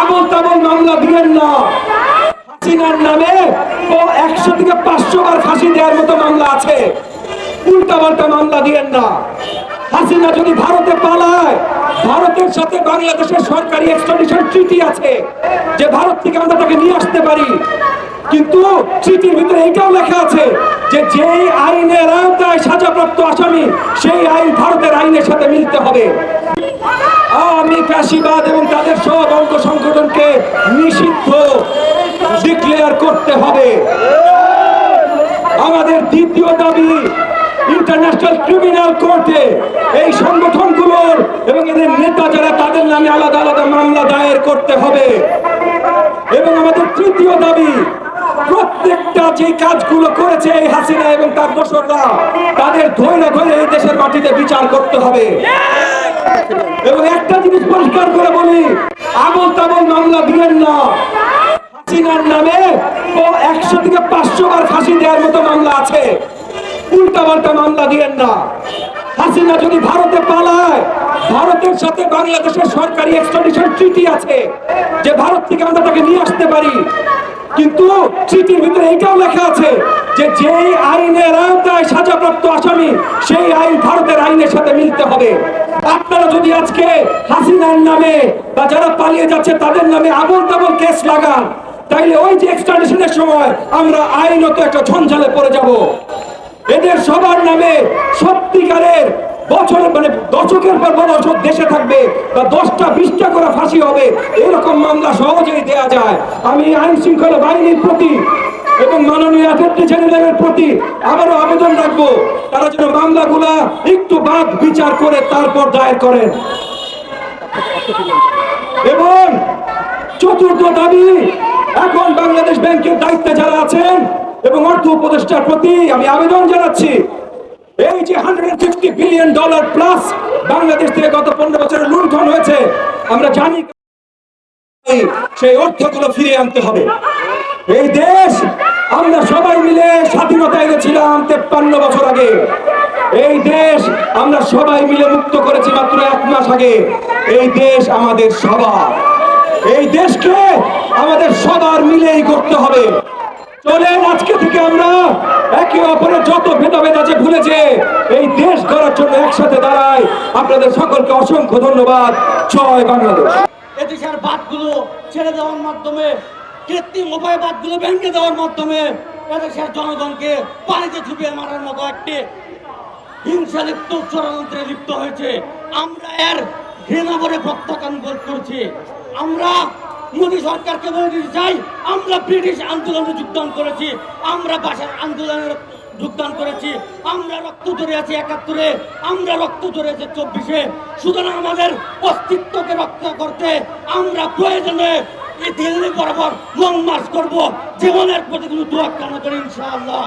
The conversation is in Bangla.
আবল তাবল মামলা দিবেন না। হাসিনার নামে ও একশো থেকে পাঁচশো বার ফাঁসি দেওয়ার মতো মামলা আছে। উল্টা পাল্টা মামলা দিয়েন না। হাসিনা যদি ভারতে পালায়, ভারতের সাথে বাংলাদেশের সরকারি এক্সট্রাডিশন ট্রিটি আছে, যে ভারত থেকে আমরা তাকে নিয়ে আসতে পারি। কিন্তু ট্রিটির ভিতরে এটাও লেখা আছে যে যেই আইনের আওতায় সাজাপ্রাপ্ত আসামি, সেই আইন ভারতের আইনের সাথে মিলতে হবে। আওয়ামী ফ্যাসিবাদ এবং তাদের সব অঙ্গ সংগঠনকে নিষিদ্ধ ডিক্লেয়ার করতে হবে। আমাদের দ্বিতীয় দাবি ইন্টারন্যাশনাল ক্রিমিনাল কোর্টে এই সংগঠনগুলোর এবং এদের নেতা যারা, তাদের নামে আলাদা আলাদা মামলা দায়ের করতে হবে। এবং আমাদের তৃতীয় দাবি প্রত্যেকটা যে কাজগুলো করেছে এই হাসিনা এবং তার দোসররা, তাদের ধৈর্য ধরে এই দেশের মাটিতে বিচার করতে হবে। এবং একটা জিনিস পরিষ্কার করে বলি আবল তাবল মামলা দিবেন না। হাসিনার নামে ও একশো থেকে পাঁচশো বার ফাঁসি দেওয়ার মতো মামলা আছে। উল্টা পাল্টা মামলা দিয়েন না। হাসিনা যদি ভারতে পালায়, ভারতের সাথে বাংলাদেশের সরকারি এক্সট্রাডিশন ট্রিটি আছে, যে ভারত থেকে আমরা তাকে নিয়ে আসতে পারি। কিন্তু ট্রিটির ভিতরে এটাও লেখা আছে যে যেই আইনের আওতায় সাজাপ্রাপ্ত আসামি, সেই আইন ভারতের আইনের সাথে মিলতে হবে। আপনারা যদি আজকে হাসিনার নামে বা যারা পালিয়ে যাচ্ছে তাদের নামে আবল তাবল কেস লাগান, তাইলে ওই যে এক্সট্রাডিশনের সময় আমরা আইনত একটা ঝঞ্ঝালে পড়ে যাব। এদের সবার নামে সত্যিকারের বছর মানে দশকের পর দশক দেশে থাকবে, বা দশটা, বিশটা করে ফাঁসি হবে, এরকম মামলা সহজেই দেয়া যায়। আমি আইন শৃঙ্খলা বাহিনীর প্রতি এবং মাননীয় অ্যাটর্নি জেনারেলের প্রতি আবারও আবেদন রাখব, তারা যেন মামলাগুলা একটু বাদ বিচার করে তারপর দায়ের করেন। এবং চতুর্থ দাবি, এখন বাংলাদেশ ব্যাংকের দায়িত্বে যারা আছেন এবং অর্থ উপদেষ্টার প্রতি আমি আবেদন জানাচ্ছি এই যে hundred fifty billion dollar plus Bangladesh থেকে গত পনেরো বছরে লুণ্ঠন হয়েছে, আমরা জানি সেই অর্থগুলো ফিরিয়ে আনতে হবে। এই দেশ, আমরা সবাই মিলে স্বাধীনতা এনেছিলাম তেপ্পান্ন বছর আগে। এই দেশ, আমরা সবাই মিলে মুক্ত করেছি মাত্র এক মাস আগে। এই দেশ আমাদের সবার। এই দেশকে আমাদের সবার মিলেই করতে হবে। চলেন আজকে থেকে আমরা একে অপরের যত ভেদাভেদ আছে ভুলেছে, এই দেশ গড়ার জন্য একসাথে দাঁড়াই আপনাদের সকলকে অসংখ্য ধন্যবাদ। জয় বাংলাদেশ। এদেশের বাদগুলো ছেড়ে দেওয়ার মাধ্যমে, কৃত্রিম উপায় বাদগুলো ভেঙে দেওয়ার মাধ্যমে এদেশের জনগণকে পানিতে ছুপিয়ে মারার মতো একটি হিংসা লিপ্ত ষড়যন্ত্রে লিপ্ত হয়েছে। আমরা এর ঘৃণা করে প্রত্যাখ্যান করছি। আমরা মোদী সরকারকে বলে দিতে চাই, আমরা ব্রিটিশ আন্দোলনে যোগদান করেছি, আমরা ভাষার আন্দোলনে যোগদান করেছি, আমরা রক্ত ধরে আছি একাত্তরে, আমরা রক্ত ধরে আছি চব্বিশে। সুতরাং আমাদের অস্তিত্বকে রক্ষা করতে আমরা প্রয়োজনে এই দিল্লি বরাবর লং মার্চ করব। জীবনের প্রতি কোনো দোয়া কামনা করি ইনশাআল্লাহ।